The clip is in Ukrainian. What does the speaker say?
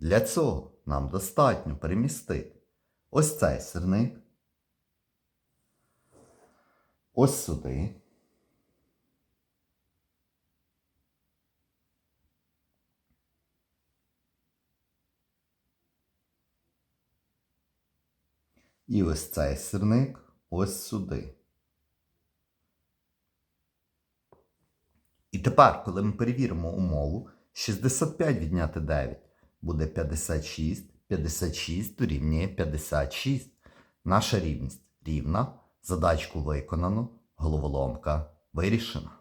Для цього нам достатньо перемістити ось цей сирник, ось сюди. І ось цей сирник ось сюди. І тепер, коли ми перевіримо умову, 65 відняти 9 буде 56, 56 дорівнює 56. Наша рівність рівна, задачку виконано, головоломка вирішена.